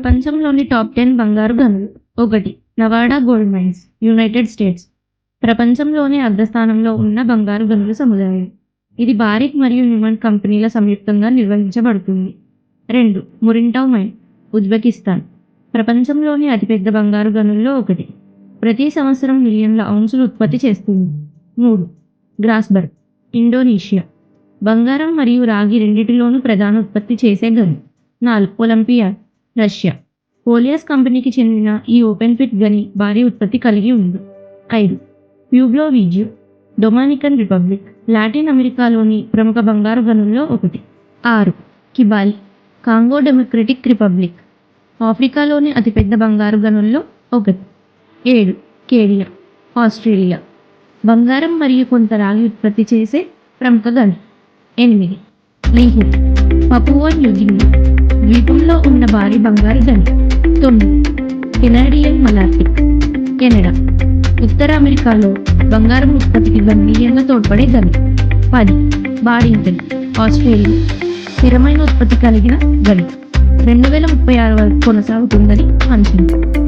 ప్రపంచంలోని top ten బంగారు గనులు. ఒకటి Nevada gold mines United States. ప్రపంచంలోనే అగ్రస్థానంలో ఉన్న బంగారు గనుల సముదాయం. ఇది బారిక్ మరియు హ్యూమన్ కంపెనీల సంయుక్తంగా నిర్వహించబడుతుంది. రెండు మురింటావ్ మైన్ ఉజ్బెకిస్తాన్. ప్రపంచంలోని అతిపెద్ద బంగారు గనుల్లో ఒకటి. ప్రతి సంవత్సరం మిలియన్ల ఔన్సులు ఉత్పత్తి చేస్తుంది. మూడు గ్రాస్బర్గ్ ఇండోనేషియా. బంగారం మరియు రాగి రెండిటిలోనూ ప్రధాన ఉత్పత్తి చేసే గను. నాలుగు ఒలింపియాడ్. రష్యా. పోలియస్ కంపెనీకి చెందిన ఈ ఓపెన్ పిట్ గని భారీ ఉత్పత్తి కలిగి ఉంది ఐదు. ప్యూబ్లోవిజ్యూ డొమానికన్ రిపబ్లిక్ లాటిన్ అమెరికాలోని ప్రముఖ బంగారు గనుల్లో ఒకటి. ఆరు. కిబాలి కాంగో డెమోక్రటిక్ రిపబ్లిక్ ఆఫ్రికాలోని అతిపెద్ద బంగారు గనుల్లో ఒకటి. ఏడు. కేరియా ఆస్ట్రేలియా. బంగారం మరియు కొంత రాగి ఉత్పత్తి చేసే ప్రముఖ గని. ఎనిమిది. లీహు పపువన్ యుగిన్ ద్వీపంలో ఉన్న భారీ బంగారు గని తొమ్మిది. Canadian మలార్టిక్ Canada. ఉత్తర అమెరికాలో బంగారం ఉత్పత్తికి గణనీయంగా తోడ్పడే గని పది. Boddington Australia. స్థిరమైన ఉత్పత్తి కలిగిన గని రెండు వేల ముప్పై ఆరు వరకు కొనసాగుతుందని అంచనా.